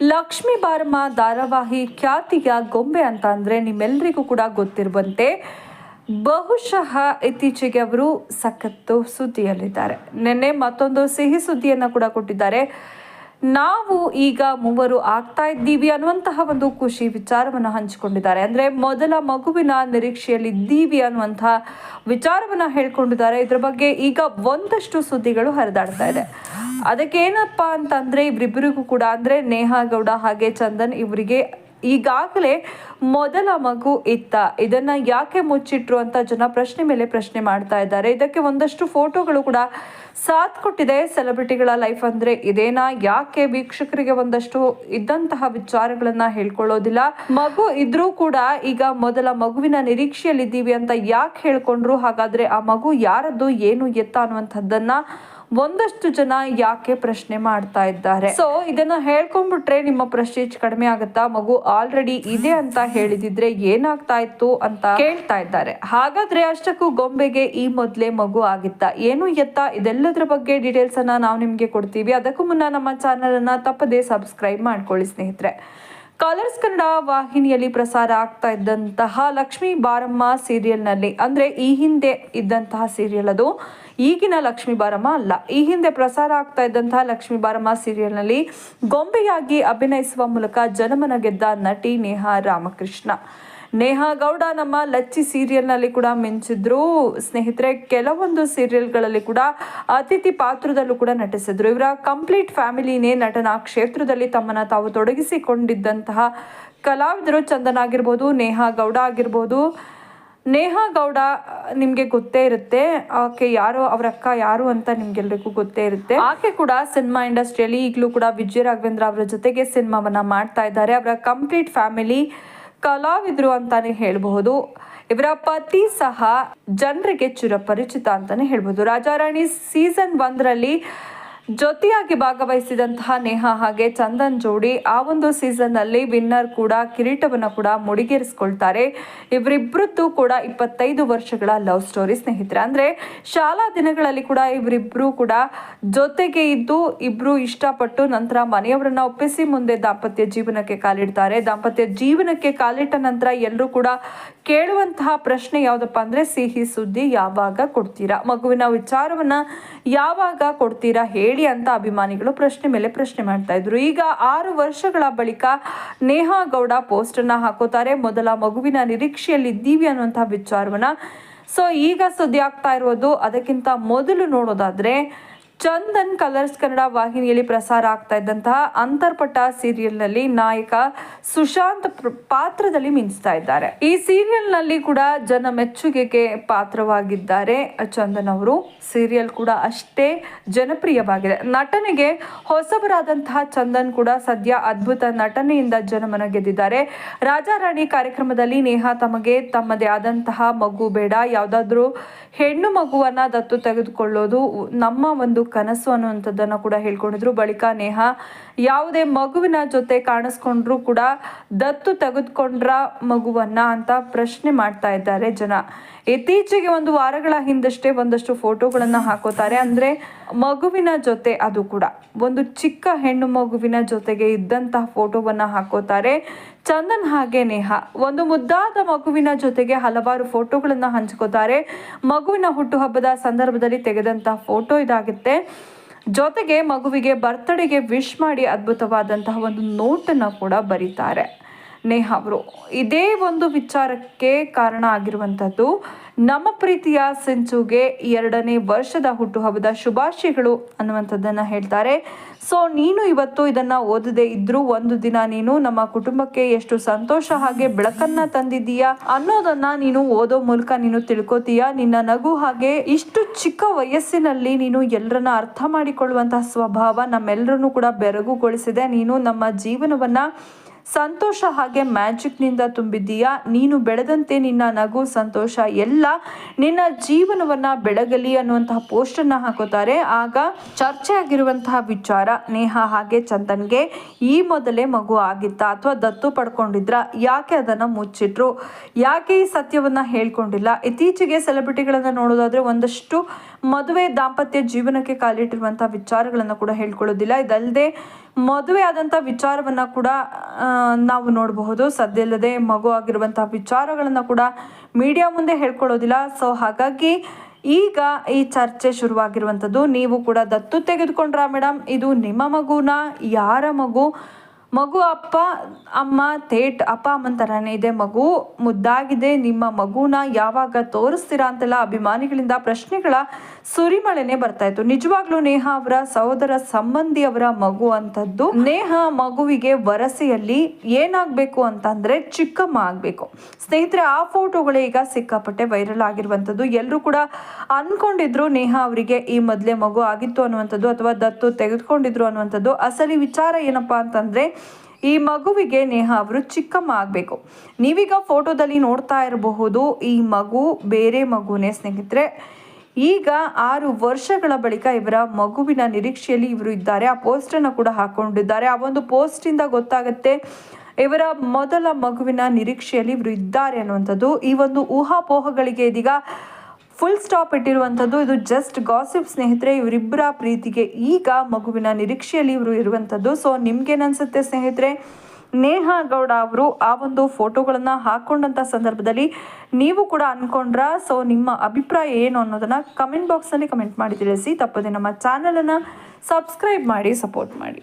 ಲಕ್ಷ್ಮೀ ಬಾರಮ್ಮ ಧಾರಾವಾಹಿ ಖ್ಯಾತಿಯ ಗೊಂಬೆ ಅಂತ ಅಂದರೆ ನಿಮ್ಮೆಲ್ಲರಿಗೂ ಕೂಡ ಗೊತ್ತಿರುವಂತೆ ಬಹುಶಃ ಇತ್ತೀಚೆಗೆ ಅವರು ಸಖತ್ತು ಸುದ್ದಿಯಲ್ಲಿದ್ದಾರೆ. ನಿನ್ನೆ ಮತ್ತೊಂದು ಸಿಹಿ ಸುದ್ದಿಯನ್ನು ಕೂಡ ಕೊಟ್ಟಿದ್ದಾರೆ. ನಾವು ಈಗ ಮೂವರು ಆಗ್ತಾ ಇದ್ದೀವಿ ಅನ್ನುವಂತಹ ಒಂದು ಖುಷಿ ವಿಚಾರವನ್ನು ಹಂಚಿಕೊಂಡಿದ್ದಾರೆ. ಅಂದರೆ ಮೊದಲ ಮಗುವಿನ ನಿರೀಕ್ಷೆಯಲ್ಲಿದ್ದೀವಿ ಅನ್ನುವಂತಹ ವಿಚಾರವನ್ನು ಹೇಳ್ಕೊಂಡಿದ್ದಾರೆ. ಇದರ ಬಗ್ಗೆ ಈಗ ಒಂದಷ್ಟು ಸುದ್ದಿಗಳು ಹರಿದಾಡ್ತಾ ಇದೆ. ಅದಕ್ಕೆ ಏನಪ್ಪ ಅಂತಂದ್ರೆ ಇವರಿಬ್ಬರಿಗೂ ಕೂಡ, ಅಂದ್ರೆ ನೇಹಾ ಗೌಡ ಹಾಗೆ ಚಂದನ್ ಇವರಿಗೆ ಈಗಾಗಲೇ ಮೊದಲ ಮಗು ಇತ್ತ. ಇದನ್ನ ಯಾಕೆ ಮುಚ್ಚಿಟ್ರು ಅಂತ ಜನ ಪ್ರಶ್ನೆ ಮೇಲೆ ಪ್ರಶ್ನೆ ಮಾಡ್ತಾ ಇದ್ದಾರೆ. ಇದಕ್ಕೆ ಒಂದಷ್ಟು ಫೋಟೋಗಳು ಕೂಡ ಸಾಥ್ ಕೊಟ್ಟಿದೆ ಸೆಲೆಬ್ರಿಟಿಗಳ ಲೈಫ್ ಅಂದ್ರೆ. ಇದೇನಾ? ಯಾಕೆ ವೀಕ್ಷಕರಿಗೆ ಒಂದಷ್ಟು ಇದ್ದಂತಹ ವಿಚಾರಗಳನ್ನ ಹೇಳ್ಕೊಳ್ಳೋದಿಲ್ಲ? ಮಗು ಇದ್ರೂ ಕೂಡ ಈಗ ಮೊದಲ ಮಗುವಿನ ನಿರೀಕ್ಷೆಯಲ್ಲಿದ್ದೀವಿ ಅಂತ ಯಾಕೆ ಹೇಳ್ಕೊಂಡ್ರು? ಹಾಗಾದ್ರೆ ಆ ಮಗು ಯಾರದ್ದು, ಏನು ಎತ್ತ ಅನ್ನುವಂಥದ್ದನ್ನ ಒಂದಷ್ಟು ಜನ ಯಾಕೆ ಪ್ರಶ್ನೆ ಮಾಡ್ತಾ ಇದ್ದಾರೆ? ಸೊ ಇದನ್ನ ಹೇಳ್ಕೊಂಡ್ಬಿಟ್ರೆ ನಿಮ್ಮ ಪ್ರೆಸ್ಟೀಜ್ ಕಡಿಮೆ ಆಗುತ್ತಾ? ಮಗು ಆಲ್ರೆಡಿ ಇದೆ ಅಂತ ಹೇಳಿದಿದ್ರೆ ಏನಾಗ್ತಾ ಇತ್ತು ಅಂತ ಕೇಳ್ತಾ ಇದ್ದಾರೆ. ಹಾಗಾದ್ರೆ ಅಷ್ಟಕ್ಕೂ ಗೊಂಬೆಗೆ ಈ ಮೊದಲೇ ಮಗು ಆಗಿತ್ತ? ಏನು ಎತ್ತ? ಇದೆಲ್ಲದರ ಬಗ್ಗೆ ಡೀಟೇಲ್ಸ್ ಅನ್ನ ನಾವು ನಿಮ್ಗೆ ಕೊಡ್ತೀವಿ. ಅದಕ್ಕೂ ಮುನ್ನ ನಮ್ಮ ಚಾನಲ್ ಅನ್ನ ತಪ್ಪದೇ ಸಬ್ಸ್ಕ್ರೈಬ್ ಮಾಡ್ಕೊಳ್ಳಿ ಸ್ನೇಹಿತರೆ. ಕಲರ್ಸ್ ಕನ್ನಡ ವಾಹಿನಿಯಲ್ಲಿ ಪ್ರಸಾರ ಆಗ್ತಾ ಇದ್ದಂತಹ ಲಕ್ಷ್ಮೀ ಬಾರಮ್ಮ ಸೀರಿಯಲ್ನಲ್ಲಿ, ಅಂದ್ರೆ ಈ ಹಿಂದೆ ಇದ್ದಂತಹ ಸೀರಿಯಲ್ ಅದು, ಈಗಿನ ಲಕ್ಷ್ಮೀ ಬಾರಮ್ಮ ಅಲ್ಲ. ಈ ಹಿಂದೆ ಪ್ರಸಾರ ಆಗ್ತಾ ಇದ್ದಂತಹ ಲಕ್ಷ್ಮೀ ಬಾರಮ್ಮ ಸೀರಿಯಲ್ನಲ್ಲಿ ಗೊಂಬೆಯಾಗಿ ಅಭಿನಯಿಸುವ ಮೂಲಕ ಜನಮನ ಗೆದ್ದ ನಟಿ ನೇಹಾ ರಾಮಕೃಷ್ಣ. ನೇಹಾ ಗೌಡ ನಮ್ಮ ಲಚ್ಚಿ ಸೀರಿಯಲ್ನಲ್ಲಿ ಕೂಡ ಮಿಂಚಿದ್ರು. ಸ್ನೇಹಿತರೆ, ಕೆಲವೊಂದು ಸೀರಿಯಲ್ಗಳಲ್ಲಿ ಕೂಡ ಅತಿಥಿ ಪಾತ್ರದಲ್ಲೂ ಕೂಡ ನಟಿಸಿದ್ರು. ಇವರ ಕಂಪ್ಲೀಟ್ ಫ್ಯಾಮಿಲಿನೇ ನಟನಾ ಕ್ಷೇತ್ರದಲ್ಲಿ ತಮ್ಮನ್ನು ತಾವು ತೊಡಗಿಸಿಕೊಂಡಿದ್ದಂತಹ ಕಲಾವಿದರು ಚಂದನ್ ಆಗಿರ್ಬೋದು, ನೇಹಾ ಗೌಡ ಆಗಿರ್ಬೋದು. ನೇಹಾ ಗೌಡ, ನಿಮಗೆ ಗೊತ್ತೇ ಇರುತ್ತೆ, ಆಕೆ ಯಾರು, ಅವ್ರ ಅಕ್ಕ ಯಾರು ಅಂತ ನಿಮ್ಗೆಲ್ರಿಗೂ ಗೊತ್ತೇ ಇರುತ್ತೆ. ಆಕೆ ಕೂಡ ಸಿನಿಮಾ ಇಂಡಸ್ಟ್ರಿಯಲ್ಲಿ ಈಗಲೂ ಕೂಡ ವಿಜಯ ರಾಘವೇಂದ್ರ ಅವರ ಜೊತೆಗೆ ಸಿನಿಮಾವನ್ನ ಮಾಡ್ತಾ ಇದ್ದಾರೆ. ಅವರ ಕಂಪ್ಲೀಟ್ ಫ್ಯಾಮಿಲಿ ಕಲಾವಿದರು ಅಂತಾನೆ ಹೇಳಬಹುದು. ಇವರ ಪತಿ ಸಹ ಜನರಿಗೆ ಚಿರಪರಿಚಿತ ಅಂತಾನೆ ಹೇಳ್ಬೋದು ರಾಜಾರಾಣಿ ಸೀಸನ್ ಒಂದರಲ್ಲಿ ಜೊತೆಯಾಗಿ ಭಾಗವಹಿಸಿದಂತಹ ನೇಹಾ ಹಾಗೆ ಚಂದನ್ ಜೋಡಿ ಆ ಒಂದು ಸೀಸನ್ನಲ್ಲಿ ವಿನ್ನರ್ ಕೂಡ ಕಿರೀಟವನ್ನ ಕೂಡ ಮುಡಿಗೇರಿಸ್ಕೊಳ್ತಾರೆ. ಇವರಿಬ್ಬರದ್ದು ಕೂಡ ಇಪ್ಪತ್ತೈದು ವರ್ಷಗಳ ಲವ್ ಸ್ಟೋರಿ ಸ್ನೇಹಿತರೆ. ಅಂದ್ರೆ ಶಾಲಾ ದಿನಗಳಲ್ಲಿ ಕೂಡ ಇವರಿಬ್ರು ಕೂಡ ಜೊತೆಗೆ ಇದ್ದು ಇಬ್ರು ಇಷ್ಟಪಟ್ಟು ನಂತರ ಮನೆಯವರನ್ನ ಒಪ್ಪಿಸಿ ಮುಂದೆ ದಾಂಪತ್ಯ ಜೀವನಕ್ಕೆ ಕಾಲಿಡ್ತಾರೆ. ದಾಂಪತ್ಯ ಜೀವನಕ್ಕೆ ಕಾಲಿಟ್ಟ ನಂತರ ಎಲ್ಲರೂ ಕೂಡ ಕೇಳುವಂತಹ ಪ್ರಶ್ನೆ ಯಾವುದಪ್ಪ ಅಂದ್ರೆ ಸಿಹಿ ಸುದ್ದಿ ಯಾವಾಗ ಕೊಡ್ತೀರಾ? ಮಗುವಿನ ವಿಚಾರವನ್ನ ಯಾವಾಗ ಕೊಡ್ತೀರಾ ಹೇಳಿ ಅಂತ ಅಭಿಮಾನಿಗಳು ಪ್ರಶ್ನೆ ಮೇಲೆ ಪ್ರಶ್ನೆ ಮಾಡ್ತಾ ಇದ್ರು. ಈಗ ಆರು ವರ್ಷಗಳ ಬಳಿಕ ನೇಹಾ ಗೌಡ ಪೋಸ್ಟನ್ನು ಹಾಕೋತಾರೆ. ಮೊದಲ ಮಗುವಿನ ನಿರೀಕ್ಷೆಯಲ್ಲಿದ್ದೀವಿ ಅನ್ನುವಂತಹ ವಿಚಾರವನ್ನ. ಸೊ ಈಗ ಸುದ್ದಿ ಆಗ್ತಾ ಇರೋದು ಅದಕ್ಕಿಂತ ಮೊದಲು ನೋಡೋದಾದ್ರೆ ಚಂದನ್ ಕಲರ್ಸ್ ಕನ್ನಡ ವಾಹಿನಿಯಲ್ಲಿ ಪ್ರಸಾರ ಆಗ್ತಾ ಇದ್ದಂತಹ ಅಂತರ್ಪಟ ಸೀರಿಯಲ್ನಲ್ಲಿ ನಾಯಕ ಸುಶಾಂತ್ ಪಾತ್ರದಲ್ಲಿ ಮಿಂಚ್ತಾ ಇದ್ದಾರೆ. ಈ ಸೀರಿಯಲ್ನಲ್ಲಿ ಕೂಡ ಜನ ಮೆಚ್ಚುಗೆಗೆ ಪಾತ್ರವಾಗಿದ್ದಾರೆ ಚಂದನ್ ಅವರು. ಸೀರಿಯಲ್ ಕೂಡ ಅಷ್ಟೇ ಜನಪ್ರಿಯವಾಗಿದೆ. ನಟನೆಗೆ ಹೊಸಬರಾದಂತಹ ಚಂದನ್ ಕೂಡ ಸದ್ಯ ಅದ್ಭುತ ನಟನೆಯಿಂದ ಜನಮನ ಗೆದ್ದಿದ್ದಾರೆ. ರಾಜಾರಾಣಿ ಕಾರ್ಯಕ್ರಮದಲ್ಲಿ ನೇಹಾ ತಮಗೆ ತಮ್ಮದೇ ಆದಂತಹ ಮಗು ಬೇಡ. ಯಾವುದಾದ್ರೂ ಹೆಣ್ಣು ಮಗುವನ್ನ ದತ್ತು ತೆಗೆದುಕೊಳ್ಳೋದು ನಮ್ಮ ಒಂದು ಕನಸು ಅನ್ನುವಂಥದ್ದನ್ನು ಕೂಡ ಹೇಳ್ಕೊಂಡಿದ್ರು. ಬಳಿಕ ನೇಹಾ, ಯಾವುದೇ ಮಗುವಿನ ಜೊತೆ ಕಾಣಿಸ್ಕೊಂಡ್ರು ಕೂಡ ದತ್ತು ತೆಗೆದುಕೊಂಡ್ರ ಮಗುವನ್ನ ಅಂತ ಪ್ರಶ್ನೆ ಮಾಡ್ತಾ ಇದ್ದಾರೆ ಜನ. ಇತ್ತೀಚೆಗೆ ಒಂದು ವಾರಗಳ ಹಿಂದಷ್ಟೇ ಒಂದಷ್ಟು ಫೋಟೋಗಳನ್ನು ಹಾಕೋತಾರೆ. ಅಂದ್ರೆ ಮಗುವಿನ ಜೊತೆ ಅದು ಕೂಡ ಒಂದು ಚಿಕ್ಕ ಹೆಣ್ಣು ಮಗುವಿನ ಜೊತೆಗೆ ಇದ್ದಂತಹ ಫೋಟೋವನ್ನ ಹಾಕೋತಾರೆ. ಚಂದನ್ ಹಾಗೆ ನೇಹಾ ಒಂದು ಮುದ್ದಾದ ಮಗುವಿನ ಜೊತೆಗೆ ಹಲವಾರು ಫೋಟೋಗಳನ್ನು ಹಂಚ್ಕೋತಾರೆ. ಮಗುವಿನ ಹುಟ್ಟುಹಬ್ಬದ ಸಂದರ್ಭದಲ್ಲಿ ತೆಗೆದಂತಹ ಫೋಟೋ ಇದಾಗುತ್ತೆ ಜೊತೆಗೆ ಮಗುವಿಗೆ ಬರ್ತ್ಡೇಗೆ ವಿಶ್ ಮಾಡಿ ಅದ್ಭುತವಾದಂತಹ ಒಂದು ನೋಟನ್ನು ಕೂಡ ಬರೀತಾರೆ. ನೇಹಾ ಅವರು, ಇದೇ ಒಂದು ವಿಚಾರಕ್ಕೆ ಕಾರಣ ಆಗಿರುವಂಥದ್ದು, ನಮ್ಮ ಪ್ರೀತಿಯ ಸಿಂಚುಗೆ ಎರಡನೇ ವರ್ಷದ ಹುಟ್ಟುಹಬ್ಬದ ಶುಭಾಶಯಗಳು ಅನ್ನುವಂಥದ್ದನ್ನು ಹೇಳ್ತಾರೆ. ಸೊ ನೀನು ಇವತ್ತು ಇದನ್ನ ಓದದೆ ಇದ್ರೂ ಒಂದು ದಿನ ನೀನು ನಮ್ಮ ಕುಟುಂಬಕ್ಕೆ ಎಷ್ಟು ಸಂತೋಷ ಹಾಗೆ ಬೆಳಕನ್ನ ತಂದಿದ್ದೀಯಾ ಅನ್ನೋದನ್ನ ನೀನು ಓದೋ ಮೂಲಕ ನೀನು ತಿಳ್ಕೊತೀಯ. ನಿನ್ನ ನಗು ಹಾಗೆ ಇಷ್ಟು ಚಿಕ್ಕ ವಯಸ್ಸಿನಲ್ಲಿ ನೀನು ಎಲ್ಲರನ್ನ ಅರ್ಥ ಮಾಡಿಕೊಳ್ಳುವಂತಹ ಸ್ವಭಾವ ನಮ್ಮೆಲ್ಲರನ್ನು ಕೂಡ ಬೆರಗುಗೊಳಿಸಿದೆ. ನೀನು ನಮ್ಮ ಜೀವನವನ್ನ ಸಂತೋಷ ಹಾಗೆ ಮ್ಯಾಜಿಕ್ನಿಂದ ತುಂಬಿದ್ದೀಯಾ? ನೀನು ಬೆಳೆದಂತೆ ನಿನ್ನ ನಗು ಸಂತೋಷ. ಎಲ್ಲ ನಿನ್ನ ಜೀವನವನ್ನ ಬೆಳಗಲಿ ಅನ್ನುವಂತಹ ಪೋಸ್ಟನ್ನು ಹಾಕೋತಾರೆ. ಆಗ ಚರ್ಚೆ ಆಗಿರುವಂತಹ ವಿಚಾರ, ನೇಹಾ ಹಾಗೆ ಚಂದನ್ಗೆ ಈ ಮೊದಲೇ ಮಗು ಆಗಿತ್ತಾ? ಅಥವಾ ದತ್ತು ಪಡ್ಕೊಂಡಿದ್ರ? ಯಾಕೆ ಅದನ್ನ ಮುಚ್ಚಿಟ್ರು? ಯಾಕೆ ಈ ಸತ್ಯವನ್ನ ಹೇಳ್ಕೊಂಡಿಲ್ಲ? ಇತ್ತೀಚೆಗೆ ಸೆಲೆಬ್ರಿಟಿಗಳನ್ನು ನೋಡೋದಾದ್ರೆ ಒಂದಷ್ಟು ಮದುವೆ ದಾಂಪತ್ಯ ಜೀವನಕ್ಕೆ ಕಾಲಿಟ್ಟಿರುವಂತಹ ವಿಚಾರಗಳನ್ನು ಕೂಡ ಹೇಳ್ಕೊಳ್ಳೋದಿಲ್ಲ. ಇದಲ್ಲದೆ ಮದುವೆ ಆದಂಥ ವಿಚಾರವನ್ನು ಕೂಡ ನಾವು ನೋಡಬಹುದು. ಸದ್ಯಲ್ಲದೆ ಮಗು ಆಗಿರುವಂಥ ವಿಚಾರಗಳನ್ನು ಕೂಡ ಮೀಡಿಯಾ ಮುಂದೆ ಹೇಳ್ಕೊಳ್ಳೋದಿಲ್ಲ. ಸೊ ಹಾಗಾಗಿ ಈಗ ಈ ಚರ್ಚೆ ಶುರುವಾಗಿರುವಂಥದ್ದು ನೀವು ಕೂಡ ದತ್ತು ತೆಗೆದುಕೊಂಡ್ರಾ ಮೇಡಮ್ ಇದು ನಿಮ್ಮ ಮಗುನ? ಯಾರ ಮಗು? ಮಗು, ಅಪ್ಪ, ಅಮ್ಮ ಥೇಟ್ ಅಪ್ಪ ಅಮ್ಮನ ಥರನೇ ಇದೆ. ಮಗು ಮುದ್ದಾಗಿದೆ. ನಿಮ್ಮ ಮಗುನ ಯಾವಾಗ ತೋರಿಸ್ತೀರಾ ಅಂತೆಲ್ಲ ಅಭಿಮಾನಿಗಳಿಂದ ಪ್ರಶ್ನೆಗಳ ಸುರಿಮಳೆನೆ ಬರ್ತಾ ಇತ್ತು. ನಿಜವಾಗ್ಲೂ ನೇಹ ಅವರ ಸಹೋದರ ಸಂಬಂಧಿ ಅವರ ಮಗು ಅಂತದ್ದು ನೇಹ ಮಗುವಿಗೆ ವರಸೆಯಲ್ಲಿ ಏನಾಗಬೇಕು ಅಂತಂದ್ರೆ ಚಿಕ್ಕಮ್ಮ ಆಗಬೇಕು. ಸ್ನೇಹಿತರೆ, ಆ ಫೋಟೋಗಳೇ ಈಗ ಸಿಕ್ಕಾಪಟ್ಟೆ ವೈರಲ್ ಆಗಿರುವಂಥದ್ದು. ಎಲ್ಲರೂ ಕೂಡ ಅನ್ಕೊಂಡಿದ್ರು ನೇಹ ಅವರಿಗೆ ಈ ಮೊದಲೇ ಮಗು ಆಗಿತ್ತು ಅನ್ನುವಂಥದ್ದು ಅಥವಾ ದತ್ತು ತೆಗೆದುಕೊಂಡಿದ್ರು ಅನ್ನುವಂಥದ್ದು. ಅಸಲಿ ವಿಚಾರ ಏನಪ್ಪಾ ಅಂತಂದ್ರೆ ಈ ಮಗುವಿಗೆ ನೇಹ ಅವರು ಚಿಕ್ಕಮ್ಮ ಆಗಬೇಕು ನೀವೀಗ ಫೋಟೋದಲ್ಲಿ ನೋಡ್ತಾ ಇರಬಹುದು, ಈ ಮಗು ಬೇರೆ ಮಗುನೇ ಸ್ನೇಹಿತರೆ. ಈಗ ಆರು ವರ್ಷಗಳ ಬಳಿಕ ಇವರ ಮಗುವಿನ ನಿರೀಕ್ಷೆಯಲ್ಲಿ ಇವರು ಇದ್ದಾರೆ. ಆ ಪೋಸ್ಟನ್ನು ಕೂಡ ಹಾಕೊಂಡಿದ್ದಾರೆ. ಆ ಒಂದು ಪೋಸ್ಟಿಂದ ಗೊತ್ತಾಗುತ್ತೆ, ಇವರ ಮೊದಲ ಮಗುವಿನ ನಿರೀಕ್ಷೆಯಲ್ಲಿ ಇವರು ಇದ್ದಾರೆ ಅನ್ನುವಂಥದ್ದು. ಈ ಒಂದು ಊಹಾಪೋಹಗಳಿಗೆ ಇದೀಗ ಫುಲ್ ಸ್ಟಾಪ್ ಇಟ್ಟಿರುವಂಥದ್ದು, ಇದು ಜಸ್ಟ್ ಗಾಸಿಪ್ ಸ್ನೇಹಿತರೆ, ಇವರಿಬ್ಬರ ಪ್ರೀತಿಗೆ ಈಗ ಮಗುವಿನ ನಿರೀಕ್ಷೆಯಲ್ಲಿ ಇವರು ಇರುವಂಥದ್ದು. ಸೊ ನಿಮ್ಗೇನನ್ಸುತ್ತೆ ಸ್ನೇಹಿತರೆ? ನೇಹಾ ಗೌಡ ಅವರು ಆ ಒಂದು ಫೋಟೋಗಳನ್ನು ಹಾಕ್ಕೊಂಡಂಥ ಸಂದರ್ಭದಲ್ಲಿ ನೀವು ಕೂಡ ಅನ್ಕೊಂಡ್ರ? ಸೊ ನಿಮ್ಮ ಅಭಿಪ್ರಾಯ ಏನು ಅನ್ನೋದನ್ನ ಕಮೆಂಟ್ ಬಾಕ್ಸ್ನಲ್ಲಿ ಕಮೆಂಟ್ ಮಾಡಿ ತಿಳಿಸಿ ತಪ್ಪದೆ ನಮ್ಮ ಚಾನಲನ್ನು ಸಬ್ಸ್ಕ್ರೈಬ್ ಮಾಡಿ ಸಪೋರ್ಟ್ ಮಾಡಿ.